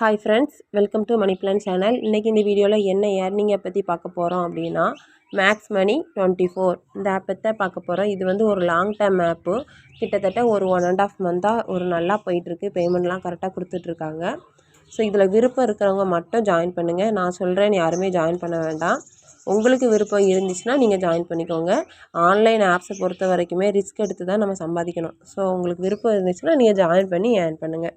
Hi friends welcome to money plan channel இன்றைக்கி இந்த வீடியோவில் என்ன ஏர்னிங்கை பற்றி பார்க்க போகிறோம் அப்படின்னா மேக்ஸ் மணி டுவெண்ட்டி ஃபோர் இந்த ஆப்பை தான் பார்க்க போகிறோம் இது வந்து ஒரு லாங் டேர்ம் ஆப்பு கிட்டத்தட்ட ஒரு ஒன் அண்ட் ஆஃப் மந்தாக ஒரு நல்லா போயிட்டுருக்கு. பேமெண்ட்லாம் கரெக்டாக கொடுத்துட்ருக்காங்க. ஸோ இதில் விருப்பம் இருக்கிறவங்க மட்டும் ஜாயின் பண்ணுங்கள் நான் சொல்கிறேன் யாருமே ஜாயின் பண்ண வேண்டாம். உங்களுக்கு விருப்பம் இருந்துச்சுன்னா நீங்கள் ஜாயின் பண்ணிக்கோங்க. ஆன்லைன் ஆப்ஸை பொறுத்த வரைக்குமே ரிஸ்க் எடுத்து தான் நம்ம சம்பாதிக்கணும். ஸோ உங்களுக்கு விருப்பம் இருந்துச்சுன்னா நீங்கள் ஜாயின் பண்ணி ஏர்ன் பண்ணுங்கள்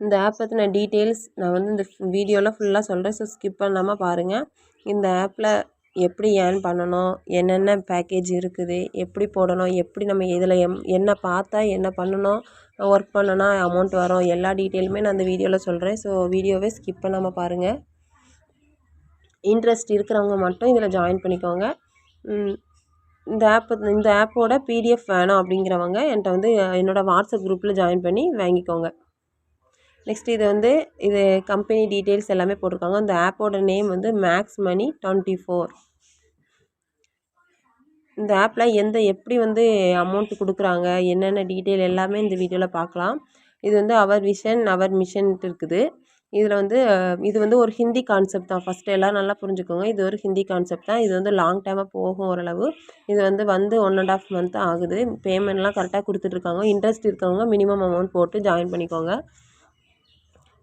இந்த ஆப் பற்றின டீட்டெயில்ஸ் நான் வந்து இந்த வீடியோவில் ஃபுல்லாக சொல்கிறேன் ஸோ ஸ்கிப் பண்ணாமல் பாருங்கள் இந்த ஆப்பில் எப்படி ஏர்ன் பண்ணணும்? என்னென்ன பேக்கேஜ் இருக்குது? எப்படி போடணும்? எப்படி நம்ம இதில் எம் என்ன பார்த்தா என்ன பண்ணணும்? ஒர்க் பண்ணனா அமௌண்ட் வரும்? எல்லா டீட்டெயிலுமே நான் அந்த வீடியோவில் சொல்கிறேன் ஸோ வீடியோவே ஸ்கிப் பண்ணாமல் பாருங்கள் இன்ட்ரெஸ்ட் இருக்கிறவங்க மட்டும் இதில் ஜாயின் பண்ணிக்கோங்க. இந்த ஆப் இந்த ஆப்போட பிடிஎஃப் வேணும் அப்படிங்கிறவங்க என்கிட்ட வந்து என்னோடய வாட்ஸ்அப் குரூப்பில் ஜாயின் பண்ணி வாங்கிக்கோங்க. நெக்ஸ்ட் இது வந்து இது கம்பெனி டீட்டெயில்ஸ் எல்லாமே போட்டிருக்காங்க. அந்த ஆப்போட நேம் வந்து மேக்ஸ் மணி டுவெண்ட்டி ஃபோர் இந்த ஆப்பில் எந்த எப்படி வந்து அமௌண்ட் கொடுக்குறாங்க என்னென்ன டீட்டெயில் எல்லாமே இந்த வீடியோவில் பார்க்கலாம். இது வந்து அவர் விஷன் அவர் மிஷன்ட்டு இருக்குது. இதில் வந்து இது வந்து ஒரு ஹிந்தி கான்செப்ட் தான். ஃபஸ்ட்டு எல்லாம் நல்லா புரிஞ்சுக்கோங்க. இது ஒரு ஹிந்தி கான்செப்ட் தான். இது வந்து லாங் டைமாக போகும் ஓரளவு. இது வந்து வந்து ஒன் அண்ட் ஆஃப் மந்த் ஆகுது. பேமெண்ட்லாம் கரெக்டாக கொடுத்துட்ருக்காங்க இன்ட்ரெஸ்ட் இருக்கவங்க மினிமம் அமௌண்ட் போட்டு ஜாயின் பண்ணிக்கோங்க.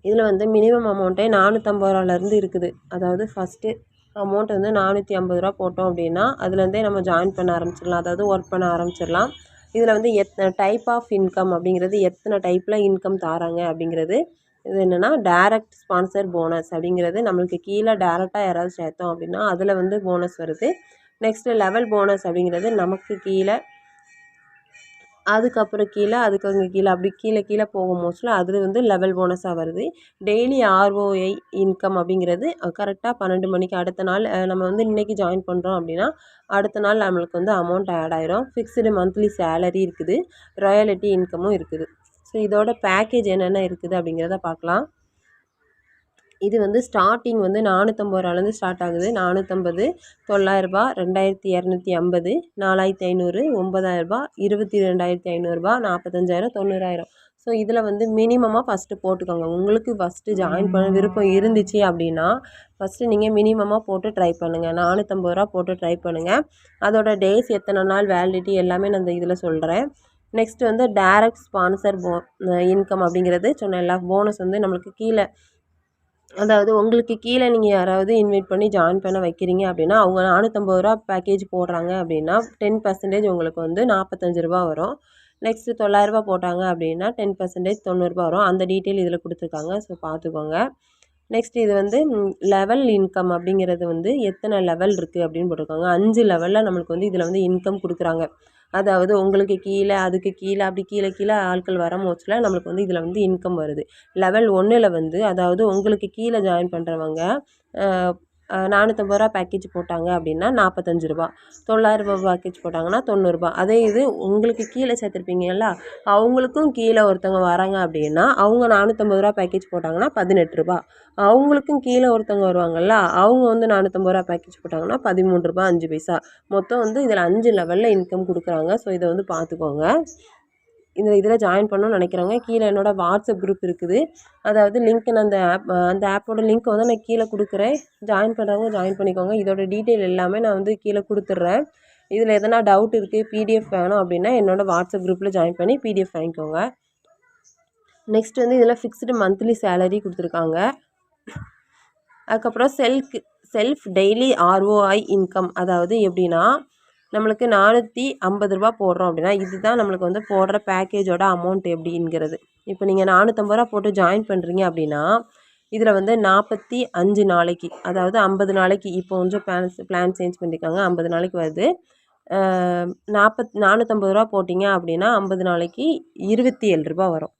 இதில் வந்து மினிமம் அமௌண்ட்டே நானூற்றம்பது ரூபாலேருந்து இருக்குது. அதாவது ஃபஸ்ட்டு அமௌண்ட் வந்து நானூற்றி ஐம்பது ரூபா போட்டோம் அப்படின்னா அதுலேருந்தே நம்ம ஜாயின் பண்ண ஆரம்பிச்சிடலாம். அதாவது ஒர்க் பண்ண ஆரம்பிச்சிடலாம். இதில் வந்து எத்தனை டைப் ஆஃப் இன்கம் அப்படிங்கிறது எத்தனை டைப்பில் இன்கம் தராங்க அப்படிங்கிறது. இது என்னென்னா டேரக்ட் ஸ்பான்சர் போனஸ் அப்படிங்கிறது நம்மளுக்கு கீழே டேரெக்டாக யாராவது சேர்த்தோம் அப்படின்னா அதில் வந்து போனஸ் வருது. நெக்ஸ்ட்டு லெவல் போனஸ் அப்படிங்கிறது நமக்கு கீழே அதுக்கப்புறம் கீழே அதுக்கு அங்கே கீழே அப்படி கீழே கீழே போகும் மோஸ்ட்லி அது வந்து லெவல் போனஸாக வருது. டெய்லி ஆர்ஓஐ இன்கம் அப்படிங்கிறது கரெக்டாக பன்னெண்டு மணிக்கு அடுத்த நாள் நம்ம வந்து இன்றைக்கி ஜாயின் பண்ணுறோம் அப்படின்னா அடுத்த நாள் நம்மளுக்கு வந்து அமௌண்ட் ஆட் ஆயிரும். ஃபிக்ஸ்டு மந்த்லி சேலரி இருக்குது. ராயலிட்டி இன்கமும் இருக்குது. ஸோ இதோட பேக்கேஜ் என்னென்ன இருக்குது அப்படிங்கிறத பார்க்கலாம். இது வந்து ஸ்டார்டிங் வந்து நானூற்றம்பது ரூபாலேருந்து ஸ்டார்ட் ஆகுது. நானூற்றம்பது தொள்ளாயிரரூபா ரெண்டாயிரத்தி இரநூத்தி ஐம்பது நாலாயிரத்தி ஐநூறு ஒம்பதாயிரரூபா இருபத்தி ரெண்டாயிரத்தி ஐநூறுரூபா நாற்பத்தஞ்சாயிரம் தொண்ணூறாயிரம். ஸோ இதில் வந்து மினிமமாக ஃபஸ்ட்டு போட்டுக்கோங்க. உங்களுக்கு ஃபஸ்ட்டு ஜாயின் பண்ண விருப்பம் இருந்துச்சு அப்படின்னா ஃபஸ்ட்டு நீங்கள் மினிமமாக போட்டு ட்ரை பண்ணுங்கள் நானூற்றம்பது ரூபா போட்டு ட்ரை பண்ணுங்கள் அதோட டேஸ் எத்தனை நாள் வேலிடிட்டி எல்லாமே நான் இந்த இதில் சொல்கிறேன் நெக்ஸ்ட் வந்து டேரக்ட் ஸ்பான்சர் போ இன்கம் அப்படிங்கிறது. சொன்ன எல்லா போனஸ் வந்து நம்மளுக்கு கீழே அதாவது உங்களுக்கு கீழே நீங்கள் யாராவது இன்வைட் பண்ணி ஜாயின் பண்ண வைக்கிறீங்க அப்படின்னா அவங்க நானூற்றம்பது ரூபா பேக்கேஜ் போடுறாங்க அப்படின்னா டென் பர்சன்டேஜ் உங்களுக்கு வந்து நாற்பத்தஞ்சு ரூபா வரும். நெக்ஸ்ட்டு தொள்ளாயிரரூபா போட்டாங்க அப்படின்னா டென் பர்சன்டேஜ் தொண்ணூறுபா வரும். அந்த டீட்டெயில் இதில் கொடுத்துருக்காங்க. ஸோ பார்த்துக்கோங்க. நெக்ஸ்ட் இது வந்து லெவல் இன்கம் அப்படிங்கிறது வந்து எத்தனை லெவல் இருக்குது அப்படின்னு போட்டிருக்காங்க. அஞ்சு லெவலில் நம்மளுக்கு வந்து இதில் வந்து இன்கம் கொடுக்குறாங்க. அதாவது உங்களுக்கு கீழே அதுக்கு கீழே அப்படி கீழே கீழே ஆட்கள் வர மோச்சில் நம்மளுக்கு வந்து இதில் வந்து இன்கம் வருது. லெவல் ஒன்றில் வந்து அதாவது உங்களுக்கு கீழே ஜாயின் பண்ணுறவங்க நானூற்றம்பது ரூபா பேக்கேஜ் போட்டாங்க அப்படின்னா நாற்பத்தஞ்சு ரூபா. தொள்ளாயிரரூபா பேக்கேஜ் போட்டாங்கன்னா தொண்ணூறுபா அதே இது உங்களுக்கு கீழே சேர்த்துருப்பீங்கல்ல அவங்களுக்கும் கீழே ஒருத்தவங்க வராங்க அப்படின்னா அவங்க நானூற்றம்பது ரூபா பேக்கேஜ் போட்டாங்கன்னா பதினெட்டு ரூபா. அவங்களுக்கும் கீழே ஒருத்தவங்க வருவாங்கல்ல அவங்க வந்து நானூற்றம்பது ரூபா பேக்கேஜ் போட்டாங்கன்னா பதிமூன்று ரூபா அஞ்சு பைசா. மொத்தம் வந்து இதில் அஞ்சு லெவலில் இன்கம் கொடுக்குறாங்க. ஸோ இதை வந்து பார்த்துக்கோங்க. இந்த இதில் ஜாயின் பண்ணணும்னு நினைக்கிறவங்க கீழே என்னோடய வாட்ஸ்அப் குரூப் இருக்குது. அதாவது லிங்க் நான் அந்த ஆப் அந்த ஆப்போட லிங்க் வந்து நான் கீழே கொடுக்குறேன். ஜாயின் பண்ணுறவங்க ஜாயின் பண்ணிக்கோங்க. இதோட டீட்டெயில் எல்லாமே நான் வந்து கீழே கொடுத்துட்றேன். இதில் எதனா டவுட் இருக்குது பிடிஎஃப் வேணும் அப்படின்னா என்னோடய வாட்ஸ்அப் குரூப்பில் ஜாயின் பண்ணி பிடிஎஃப் வாங்கிக்கோங்க. நெக்ஸ்ட் வந்து இதில் ஃபிக்ஸ்டு மந்த்லி சேலரி கொடுத்துருக்காங்க. அதுக்கப்புறம் self self daily ROI income அதாவது எப்படின்னா நம்மளுக்கு நானூற்றி ஐம்பது ரூபா போடுறோம் அப்படின்னா இதுதான் நம்மளுக்கு வந்து போடுற பேக்கேஜோட அமௌண்ட் எப்படிங்கிறது. இப்போ நீங்கள் நானூற்றம்பது ரூபா போட்டு ஜாயின் பண்ணுறீங்க அப்படின்னா இதில் வந்து நாற்பத்தி அஞ்சு நாளைக்கு அதாவது ஐம்பது நாளைக்கு இப்போ கொஞ்சம் பிளான்ஸ் பிளான் சேஞ்ச் பண்ணியிருக்காங்க ஐம்பது நாளைக்கு வருது. நாற்பத் நானூற்றம்பது ரூபா போட்டிங்க அப்படின்னா ஐம்பது நாளைக்கு இருபத்தி ஏழு ரூபா வரும்.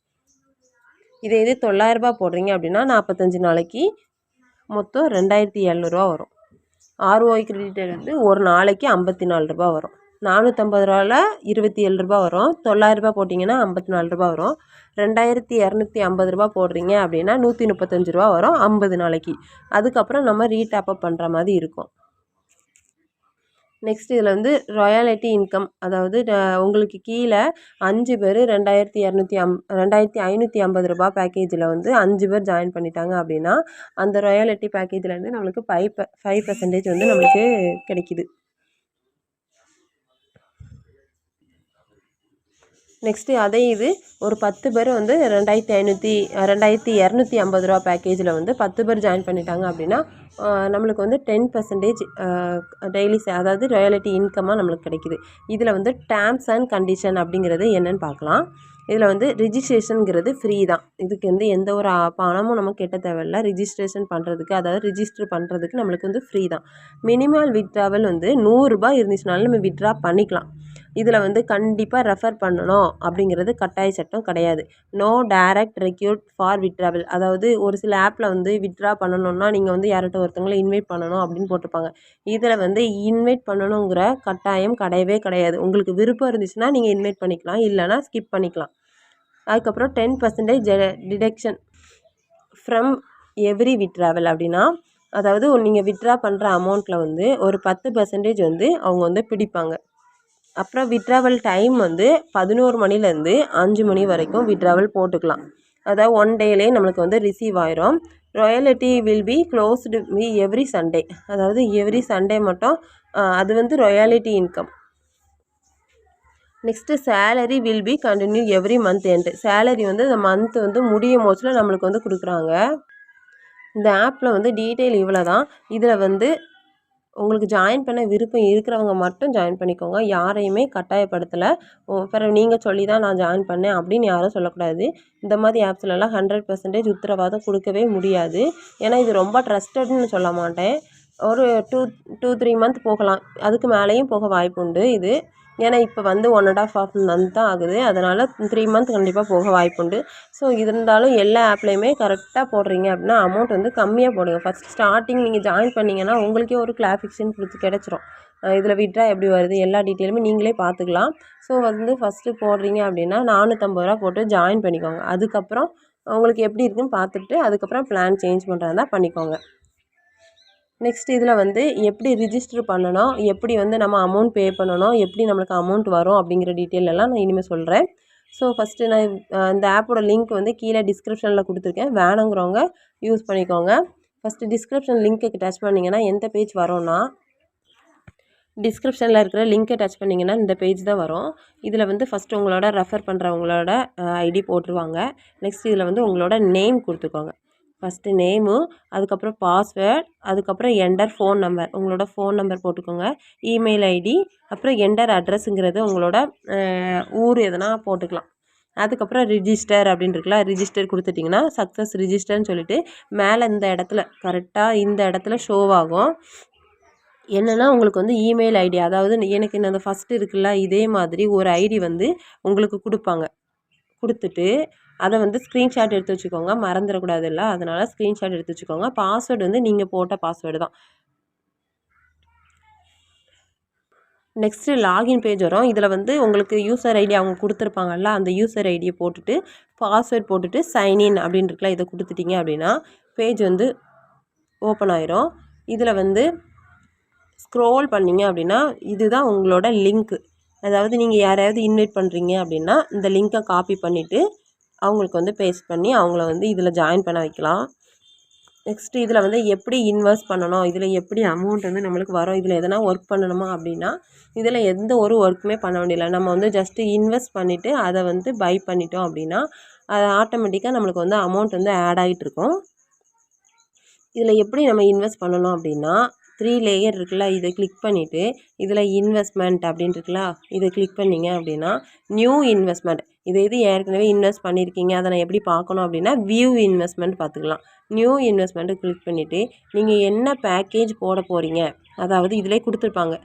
இதே இது தொள்ளாயிரரூபா போடுறீங்க அப்படின்னா நாற்பத்தஞ்சு நாளைக்கு மொத்தம் ரெண்டாயிரத்தி எழுநூறுவா வரும். ஆர்ஓஐ கிரெடிட் வந்து ஒரு நாளைக்கு ஐம்பத்தி நாலு ரூபா வரும். நானூற்றம்பது ரூபாவில் இருபத்தி ஏழு ரூபா வரும். தொள்ளாயிரரூபா போட்டிங்கன்னா ஐம்பத்தி நாலு ரூபா வரும். ரெண்டாயிரத்தி இரநூத்தி ஐம்பது ரூபா போடுறீங்க அப்படின்னா நூற்றி முப்பத்தஞ்சு ரூபா வரும் ஐம்பது நாளைக்கு. அதுக்கப்புறம் நம்ம ரீடாப்அப் பண்ணுற மாதிரி இருக்கும். நெக்ஸ்ட் இதில் வந்து ராயாலிட்டி இன்கம் அதாவது உங்களுக்கு கீழே அஞ்சு பேர் ரெண்டாயிரத்தி இரநூத்தி அம் ரெண்டாயிரத்தி ஐநூற்றி ஐம்பது ரூபா பேக்கேஜில் வந்து அஞ்சு பேர் ஜாயின் பண்ணிட்டாங்க அப்படின்னா அந்த ராயலிட்டி பேக்கேஜ்லேருந்து நம்மளுக்கு ஃபைவ் ஃபைவ் பர்சன்டேஜ் வந்து நம்மளுக்கு கிடைக்கிது. நெக்ஸ்ட்டு அதே இது ஒரு பத்து பேர் வந்து ரெண்டாயிரத்தி ஐநூற்றி ரெண்டாயிரத்தி இரநூத்தி ஐம்பது ரூபா பேக்கேஜில் வந்து பத்து பேர் ஜாயின் பண்ணிட்டாங்க அப்படின்னா நம்மளுக்கு வந்து டென் பர்சன்டேஜ் டெய்லி அதாவது ராயலிட்டி இன்கமாக நம்மளுக்கு கிடைக்குது. இதில் வந்து டேர்ம்ஸ் அண்ட் கண்டிஷன் அப்படிங்கிறது என்னென்னு பார்க்கலாம். இதில் வந்து ரிஜிஸ்ட்ரேஷனுங்கிறது ஃப்ரீ தான். இதுக்கு வந்து எந்த ஒரு பணமும் நம்ம கெட்ட தேவையில்ல. ரிஜிஸ்ட்ரேஷன் பண்ணுறதுக்கு அதாவது ரிஜிஸ்டர் பண்ணுறதுக்கு நம்மளுக்கு வந்து ஃப்ரீ தான். மினிமம் வித்ட்ராவல் வந்து நூறுரூபா இருந்துச்சுனாலும் நம்ம வித்ட்ரா பண்ணிக்கலாம். இதில் வந்து கண்டிப்பாக ரெஃபர் பண்ணணும் அப்படிங்கிறது கட்டாய சட்டம் கிடையாது. No direct recruit for withdrawal அதாவது ஒரு சில ஆப்பில் வந்து வித்ட்ரா பண்ணணும்னா நீங்கள் வந்து யார்கிட்ட ஒருத்தவங்களை இன்வைட் பண்ணணும் அப்படின்னு போட்டிருப்பாங்க. இதில் வந்து இன்வைட் பண்ணணுங்கிற கட்டாயம் கிடையவே கிடையாது. உங்களுக்கு விருப்பம் இருந்துச்சுன்னா நீங்கள் இன்வைட் பண்ணிக்கலாம். இல்லைனா ஸ்கிப் பண்ணிக்கலாம். அதுக்கப்புறம் ten percentage deduction from every withdrawal அப்படின்னா அதாவது நீங்கள் வித்ட்ரா பண்ணுற அமௌண்ட்டில் வந்து ஒரு பத்து பர்சன்டேஜ் வந்து அவங்க வந்து பிடிப்பாங்க. அப்புறம் விட்ராவல் டைம் வந்து பதினோரு மணிலேருந்து அஞ்சு மணி வரைக்கும் வித்ட்ராவல் போட்டுக்கலாம். அதாவது ஒன் டேலே நம்மளுக்கு வந்து ரிசீவ் ஆயிரும். Royalty will be closed by every Sunday அதாவது எவ்ரி சண்டே மட்டும் அது வந்து royalty income next salary will be continue every month end salary வந்து இந்த மந்த் வந்து முடியும் மோச்சில் நம்மளுக்கு வந்து கொடுக்குறாங்க. இந்த ஆப்பில் வந்து டீட்டெயில் இவ்வளோ தான் இதில் வந்து உங்களுக்கு ஜாயின் பண்ண விருப்பம் இருக்கிறவங்க மட்டும் ஜாயின் பண்ணிக்கோங்க. யாரையுமே கட்டாயப்படுத்தலை. பிறகு நீங்கள் சொல்லி தான் நான் ஜாயின் பண்ணேன் அப்படின்னு யாரும் சொல்லக்கூடாது. இந்த மாதிரி ஆப்ஸ்லலாம் ஹண்ட்ரட் பர்சன்டேஜ் உத்தரவாதம் கொடுக்கவே முடியாது. ஏன்னா இது ரொம்ப ட்ரஸ்டட்னு சொல்ல மாட்டேன் ஒரு டூ டூ த்ரீ மந்த் போகலாம். அதுக்கு மேலேயும் போக வாய்ப்பு உண்டு இது. ஏன்னா இப்போ வந்து one and half half month தான் ஆகுது. அதனால் த்ரீ மந்த் கண்டிப்பாக போக வாய்ப்புண்டு ஸோ இருந்தாலும் எல்லா ஆப்லேயுமே கரெக்டாக போடுறீங்க அப்படின்னா அமௌண்ட் வந்து கம்மியாக போடுங்க. ஃபஸ்ட் ஸ்டார்டிங் நீங்கள் ஜாயின் பண்ணிங்கன்னா உங்களுக்கே ஒரு கிளாரிஃபிகேஷன் கொடுத்து கிடச்சிரும். இதில் விட்ரா எப்படி வருது? எல்லா டீட்டெயிலுமே நீங்களே பார்த்துக்கலாம். ஸோ வந்து ஃபஸ்ட்டு போடுறீங்க அப்படின்னா நானூற்றம்பது ரூபா போட்டு ஜாயின் பண்ணிக்கோங்க. அதுக்கப்புறம் உங்களுக்கு எப்படி இருக்குன்னு பார்த்துட்டு அதுக்கப்புறம் பிளான் சேஞ்ச் பண்ணுறதா பண்ணிக்கோங்க. நெக்ஸ்ட் இதில் வந்து எப்படி ரிஜிஸ்டர் பண்ணணும் எப்படி வந்து நம்ம அமௌண்ட் பே பண்ணணும் எப்படி நம்மளுக்கு அமௌண்ட் வரும் அப்படிங்கிற டீட்டெயில் எல்லாம் நான் இனிமேல் சொல்கிறேன் ஸோ ஃபஸ்ட்டு நான் இந்த ஆப்போட லிங்க் வந்து கீழே டிஸ்கிரிப்ஷனில் கொடுத்துருக்கேன். வேணுங்கிறவங்க யூஸ் பண்ணிக்கோங்க. ஃபஸ்ட்டு டிஸ்கிரிப்ஷன் லிங்க்கு டச் பண்ணிங்கன்னா எந்த பேஜ் வரும்னா டிஸ்கிரிப்ஷனில் இருக்கிற லிங்க்கை டச் பண்ணிங்கன்னா இந்த பேஜ் தான் வரும். இதில் வந்து ஃபஸ்ட்டு உங்களோட ரெஃபர் பண்ணுறவங்களோட ஐடி போட்டுருவாங்க. நெக்ஸ்ட் இதில் வந்து உங்களோட நேம் கொடுத்துக்கோங்க. ஃபஸ்ட்டு நேமு அதுக்கப்புறம் பாஸ்வேர்ட் அதுக்கப்புறம் என்டர் ஃபோன் நம்பர் உங்களோட ஃபோன் நம்பர் போட்டுக்கோங்க. இமெயில் ஐடி அப்புறம் என்டர் அட்ரஸுங்கிறது உங்களோட ஊர் எதனா போட்டுக்கலாம். அதுக்கப்புறம் ரிஜிஸ்டர் அப்படின்னு இருக்குல்ல ரிஜிஸ்டர் கொடுத்துட்டிங்கன்னா சக்ஸஸ் ரிஜிஸ்டர்னு சொல்லிட்டு மேலே இந்த இடத்துல கரெக்டாக இந்த இடத்துல ஷோவாகும் என்னென்னா உங்களுக்கு வந்து இமெயில் ஐடி அதாவது எனக்கு இந்த ஃபஸ்ட்டு இருக்குல்ல இதே மாதிரி ஒரு ஐடி வந்து உங்களுக்கு கொடுப்பாங்க. கொடுத்துட்டு அதை வந்து ஸ்க்ரீன்ஷாட் எடுத்து வச்சுக்கோங்க. மறந்துடக்கூடாதுல்ல. அதனால் ஸ்க்ரீன்ஷாட் எடுத்து வச்சுக்கோங்க. பாஸ்வேர்டு வந்து நீங்கள் போட்ட பாஸ்வேர்டு தான். நெக்ஸ்ட்டு லாகின் பேஜ் வரும். இதில் வந்து உங்களுக்கு யூசர் ஐடி அவங்க கொடுத்துருப்பாங்கல்ல அந்த யூசர் ஐடியை போட்டுட்டு பாஸ்வேர்ட் போட்டுட்டு சைன்இன் அப்படின்னு இருக்குல்ல இதை கொடுத்துட்டீங்க அப்படின்னா பேஜ் வந்து ஓப்பன் ஆயிரும். இதில் வந்து ஸ்க்ரோல் பண்ணீங்க அப்படின்னா இதுதான் உங்களோட லிங்க்கு அதாவது நீங்கள் யாரையாவது இன்வைட் பண்ணுறீங்க அப்படின்னா இந்த லிங்க்கை காப்பி பண்ணிவிட்டு அவங்களுக்கு வந்து பேஸ்ட் பண்ணி அவங்கள வந்து இதில் ஜாயின் பண்ண வைக்கலாம். நெக்ஸ்ட்டு இதில் வந்து எப்படி இன்வெஸ்ட் பண்ணணும்? இதில் எப்படி அமௌண்ட் வந்து நம்மளுக்கு வரும்? இதில் எதனா ஒர்க் பண்ணணுமா அப்படின்னா இதில் எந்த ஒரு ஒர்க்குமே பண்ண வேண்டியதில்லை. நம்ம வந்து ஜஸ்ட்டு இன்வெஸ்ட் பண்ணிவிட்டு அதை வந்து பை பண்ணிட்டோம் அப்படின்னா அது ஆட்டோமேட்டிக்காக நம்மளுக்கு வந்து அமௌண்ட் வந்து ஆட் ஆகிட்டு இருக்கும். இதில் எப்படி நம்ம இன்வெஸ்ட் பண்ணணும் அப்படின்னா த்ரீ லேயர் இருக்குல்ல இதை கிளிக் பண்ணிவிட்டு இதில் இன்வெஸ்ட்மெண்ட் அப்படின்ட்டு இருக்குல்ல இதை கிளிக் பண்ணீங்க அப்படின்னா நியூ இன்வெஸ்ட்மெண்ட் இதை இது ஏற்கனவே இன்வெஸ்ட் பண்ணியிருக்கீங்க அதை நான் எப்படி பார்க்கணும் அப்படின்னா வியூ இன்வெஸ்ட்மெண்ட் பார்த்துக்கலாம். நியூ இன்வெஸ்ட்மெண்ட்டு கிளிக் பண்ணிவிட்டு நீங்கள் என்ன பேக்கேஜ் போட போகிறீங்க அதாவது இதிலே கொடுத்துருப்பாங்க.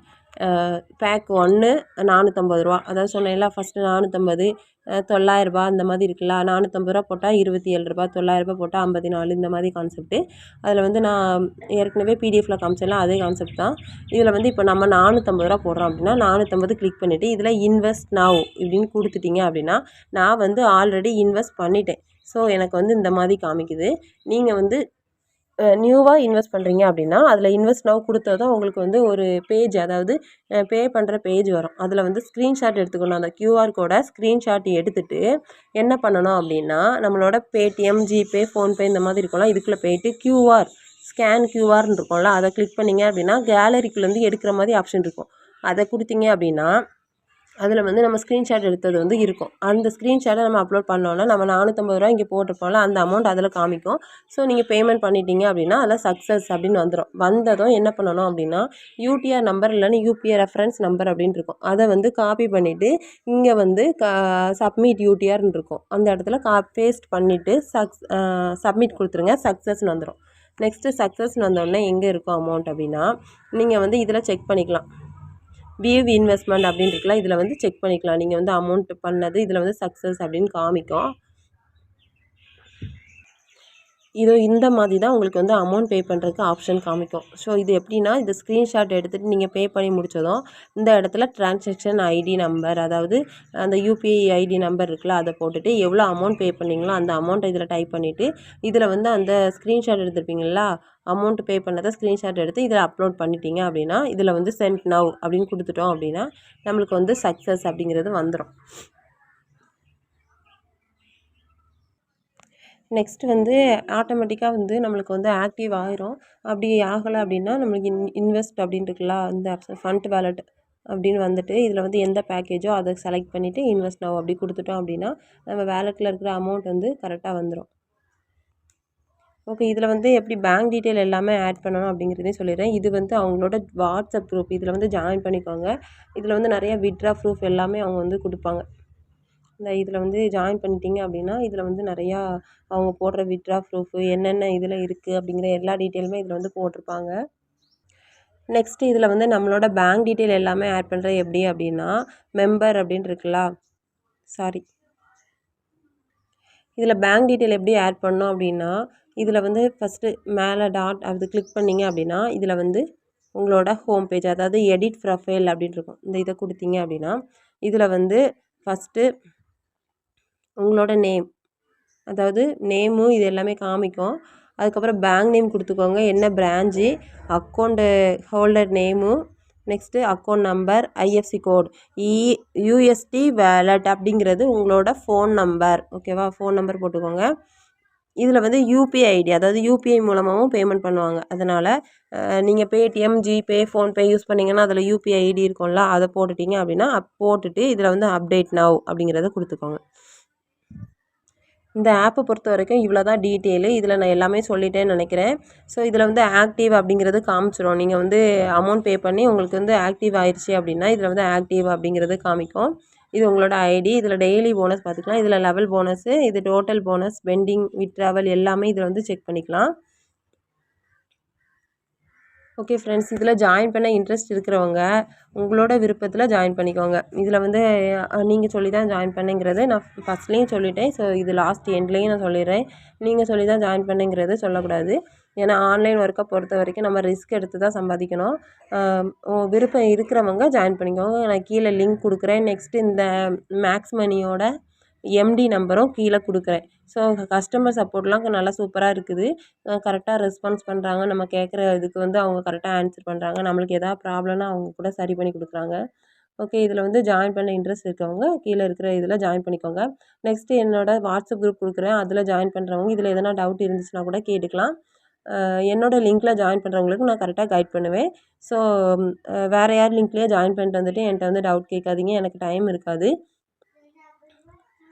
பேக் ஒன்று நானூற்றம்பது ரூபா. அதாவது சொன்னேன்ல ஃபஸ்ட்டு நானூற்றம்பது தொள்ளாயிரரூபா அந்த மாதிரி இருக்குல்ல நானூற்றம்பது ரூபா போட்டால் இருபத்தி ஏழு ரூபா தொள்ளாயிரரூபா போட்டால் ஐம்பத்தி நாலு இந்த மாதிரி கான்செப்ட்டு அதில் வந்து நான் ஏற்கனவே பிடிஎஃப்பில் காமிச்சேன்ல அதே கான்செப்ட் தான். இதில் வந்து இப்போ நம்ம நானூற்றம்பது ரூபா போடுறோம் அப்படின்னா நானூற்றம்பது கிளிக் பண்ணிவிட்டு இதில் இன்வெஸ்ட் நவ் இப்படின்னு கொடுத்துட்டீங்க அப்படின்னா நான் வந்து ஆல்ரெடி இன்வெஸ்ட் பண்ணிட்டேன். ஸோ எனக்கு வந்து இந்த மாதிரி காமிக்குது. நீங்கள் வந்து நியூவாக இன்வெஸ்ட் பண்ணுறீங்க அப்படின்னா அதில் இன்வெஸ்ட் நவ் கொடுத்ததும் உங்களுக்கு வந்து ஒரு பேஜ் அதாவது பே பண்ணுற பேஜ் வரும். அதில் வந்து ஸ்க்ரீன்ஷாட் எடுத்துக்கணும். அந்த க்யூஆர் கோடை ஸ்க்ரீன்ஷாட் எடுத்துகிட்டு என்ன பண்ணணும் அப்படின்னா நம்மளோட பேடிஎம் ஜிபே ஃபோன்பே இந்த மாதிரி இருக்கலாம் இதுக்குள்ளே போயிட்டு க்யூஆர் ஸ்கேன் க்யூஆர்னு இருக்கும்ல அதை கிளிக் பண்ணிங்க அப்படின்னா கேலரிக்குள்ளேருந்து எடுக்கிற மாதிரி ஆப்ஷன் இருக்கும். அதை கொடுத்தீங்க அப்படின்னா அதில் வந்து நம்ம ஸ்க்ரீன்ஷாட் எடுத்தது வந்து இருக்கும். அந்த ஸ்க்ரீன்ஷாட்டை நம்ம அப்லோட் பண்ணோன்னா நம்ம நானூற்றம்பது ரூபா இங்கே போட்டிருப்போம்ல அந்த அமௌண்ட் அதில் காமிக்கும். ஸோ நீங்கள் பேமெண்ட் பண்ணிட்டீங்க அப்படின்னா அதில் சக்ஸஸ் அப்படின்னு வந்துடும் வந்ததும் என்ன பண்ணணும் அப்படின்னா யூடிஆர் நம்பர் இல்லைன்னா யூபிஐ ரெஃபரன்ஸ் நம்பர் அப்படின்னு இருக்கும். அதை வந்து காப்பி பண்ணிவிட்டு இங்கே வந்து க சப்மிட் யூடிஆர்னு இருக்கும். அந்த இடத்துல கா பேஸ்ட் பண்ணிவிட்டு சக்ஸ் சப்மிட் கொடுத்துருங்க. சக்ஸஸ்னு வந்துடும் நெக்ஸ்ட்டு சக்ஸஸ்னு வந்தோடனே எங்கே இருக்கும் அமௌண்ட் அப்படின்னா நீங்கள் வந்து இதில் செக் பண்ணிக்கலாம். வியூ இன்வெஸ்ட்மெண்ட் அப்படின்னு இருக்குல்ல இதில் வந்து செக் பண்ணிக்கலாம். நீங்கள் வந்து அமௌண்ட் பண்ணது இதில் வந்து சக்ஸஸ் அப்படின்னு காமிக்கும். இது இந்த மாதிரி தான் உங்களுக்கு வந்து அமௌண்ட் பே பண்ணுறதுக்கு ஆப்ஷன் காமிக்கும். ஸோ இது எப்படின்னா இது ஸ்க்ரீன்ஷாட் எடுத்துகிட்டு நீங்கள் பே பண்ணி முடித்ததும் இந்த இடத்துல ட்ரான்சாக்ஷன் ஐடி நம்பர் அதாவது அந்த யூபிஐ ஐடி நம்பர் இருக்குல்ல அதை போட்டுட்டு எவ்வளோ அமௌண்ட் பே பண்ணீங்களோ அந்த அமௌண்ட்டை இதில் டைப் பண்ணிவிட்டு இதில் வந்து அந்த ஸ்க்ரீன்ஷாட் எடுத்துருப்பீங்களா அமௌண்ட் பே பண்ணதை ஸ்க்ரீன்ஷாட் எடுத்து இதில் அப்லோட் பண்ணிட்டீங்க அப்படின்னா இதில் வந்து சென்ட் நவ் அப்படின்னு கொடுத்துட்டோம் அப்படின்னா நம்மளுக்கு வந்து சக்ஸஸ் அப்படிங்கிறது வந்துடும் நெக்ஸ்ட்டு வந்து ஆட்டோமேட்டிக்காக வந்து நம்மளுக்கு வந்து ஆக்டிவ் ஆகிரும் அப்படி ஆகலை அப்படின்னா நம்மளுக்கு இன் இன்வெஸ்ட் அப்படின்னு இருக்குல்ல அந்த ஆப்ஷன் ஃபண்ட் வேலட் அப்படின்னு வந்துட்டு இதில் வந்து எந்த பேக்கேஜோ அதை செலக்ட் பண்ணிவிட்டு இன்வெஸ்ட் நவ் அப்படி கொடுத்துட்டோம் அப்படின்னா நம்ம வேலெட்டில் இருக்கிற அமௌண்ட் வந்து கரெக்டாக வந்துடும் ஓகே இதில் வந்து எப்படி பேங்க் டீட்டெயில் எல்லாமே ஆட் பண்ணணும் அப்படிங்கிறதையும் சொல்லிடுறேன். இது வந்து அவங்களோட வாட்ஸ்அப் குரூப் இதில் வந்து ஜாயின் பண்ணிக்கோங்க. இதில் வந்து நிறைய விட்ரா ப்ரூஃப் எல்லாமே அவங்க வந்து கொடுப்பாங்க. இந்த இதில் வந்து ஜாயின் பண்ணிட்டீங்க அப்படின்னா இதில் வந்து நிறையா அவங்க போடுற வித்ட்ரா ப்ரூஃபு என்னென்ன இதில் இருக்குது அப்படிங்கிற எல்லா டீட்டெயிலுமே இதில் வந்து போட்டிருப்பாங்க. நெக்ஸ்ட்டு இதில் வந்து நம்மளோட பேங்க் டீட்டெயில் எல்லாமே ஆட் பண்ணுறது எப்படி அப்படின்னா மெம்பர் அப்படின்னு இருக்குல்ல? சாரி இதில் பேங்க் டீட்டெயில் எப்படி ஆட் பண்ணோம் அப்படின்னா இதில் வந்து ஃபஸ்ட்டு மேலே டாட் அது கிளிக் பண்ணிங்க அப்படின்னா இதில் வந்து உங்களோட ஹோம் பேஜ் அதாவது எடிட் ப்ரொஃபைல் அப்படின்னு இருக்கும். இந்த இதை கொடுத்தீங்க அப்படின்னா இதில் வந்து ஃபஸ்ட்டு உங்களோட நேம் அதாவது நேமும் இது எல்லாமே காமிக்கும். அதுக்கப்புறம் பேங்க் நேம் கொடுத்துக்கோங்க. என்ன branch account holder name next account number IFSC code இ யூஎஸ்டி வேலட் அப்படிங்கிறது உங்களோட ஃபோன் நம்பர் ஓகேவா ஃபோன் நம்பர் போட்டுக்கோங்க. இதில் வந்து யூபிஐ ஐடி அதாவது யூபிஐ மூலமாகவும் பேமெண்ட் பண்ணுவாங்க. அதனால் நீங்கள் பேடிஎம் ஜிபே ஃபோன்பே யூஸ் பண்ணிங்கன்னா அதில் யூபிஐ ஐடி இருக்கும்ல அதை போட்டுட்டிங்க அப்படின்னா போட்டுட்டு இதில் வந்து அப்டேட் நவ் அப்படிங்கிறத கொடுத்துக்கோங்க. இந்த ஆப்பை பொறுத்த வரைக்கும் இவ்வளோ தான் டீட்டெயிலு. இதில் நான் எல்லாமே சொல்லிட்டேன்னு நினைக்கிறேன். ஸோ இதில் வந்து ஆக்டிவ் அப்படிங்கிறது காமிச்சிடும் நீங்கள் வந்து அமௌண்ட் பே பண்ணி உங்களுக்கு வந்து ஆக்டிவ் ஆயிடுச்சு அப்படின்னா இதில் வந்து ஆக்டிவ் அப்படிங்கிறது காமிக்கும். இது உங்களோட ஐடி. இதில் டெய்லி போனஸ் பார்த்துக்கலாம். இதில் லெவல் போனஸு இது டோட்டல் போனஸ் பெண்டிங் விட்ராவல் எல்லாமே இதில் வந்து செக் பண்ணிக்கலாம். ஓகே ஃப்ரெண்ட்ஸ் இதில் ஜாயின் பண்ண இன்ட்ரெஸ்ட் இருக்கிறவங்க உங்களோட விருப்பத்தில் ஜாயின் பண்ணிக்கோங்க. இதில் வந்து நீங்கள் சொல்லி தான் ஜாயின் பண்ணுங்கிறது. நான் ஃபஸ்ட்லேயும் சொல்லிட்டேன். ஸோ இது லாஸ்ட் எண்ட்லேயும் நான் சொல்லிடுறேன். நீங்கள் சொல்லி தான் ஜாயின் பண்ணுங்கிறது சொல்லக்கூடாது. ஏன்னா ஆன்லைன் ஒர்க்கை பொறுத்த வரைக்கும் நம்ம ரிஸ்க் எடுத்து தான் சம்பாதிக்கணும் விருப்பம் இருக்கிறவங்க ஜாயின் பண்ணிக்கோங்க. நான் கீழே லிங்க் கொடுக்குறேன். நெக்ஸ்ட்டு இந்த மேக்ஸ் மணியோட எம்டி நம்பரும் கீழே கொடுக்குறேன். ஸோ கஸ்டமர் சப்போர்ட்லாம் நல்லா சூப்பராக இருக்குது. கரெக்டாக ரெஸ்பான்ஸ் பண்ணுறாங்க நம்ம கேட்குற இதுக்கு வந்து அவங்க கரெக்டாக ஆன்சர் பண்ணுறாங்க நம்மளுக்கு எதாவது ப்ராப்ளம்னா அவங்க கூட சரி பண்ணி கொடுக்குறாங்க. ஓகே இதில் வந்து ஜாயின் பண்ண இன்ட்ரெஸ்ட் இருக்கவங்க கீழே இருக்கிற இதில் ஜாயின் பண்ணிக்கோங்க. நெக்ஸ்ட்டு என்னோடய வாட்ஸ்அப் குரூப் கொடுக்குறேன். அதில் ஜாயின் பண்ணுறவங்க இதில் எதனா டவுட் இருந்துச்சுன்னா கூட கேட்டுக்கலாம். என்னோடய லிங்க்கில் ஜாயின் பண்ணுறவங்களுக்கு நான் கரெக்டாக கைட் பண்ணுவேன். ஸோ வேறு யார் லிங்க்லேயே ஜாயின் பண்ணிட்டு வந்துட்டு என்கிட்ட வந்து டவுட் கேட்காதீங்க. எனக்கு டைம் இருக்காது.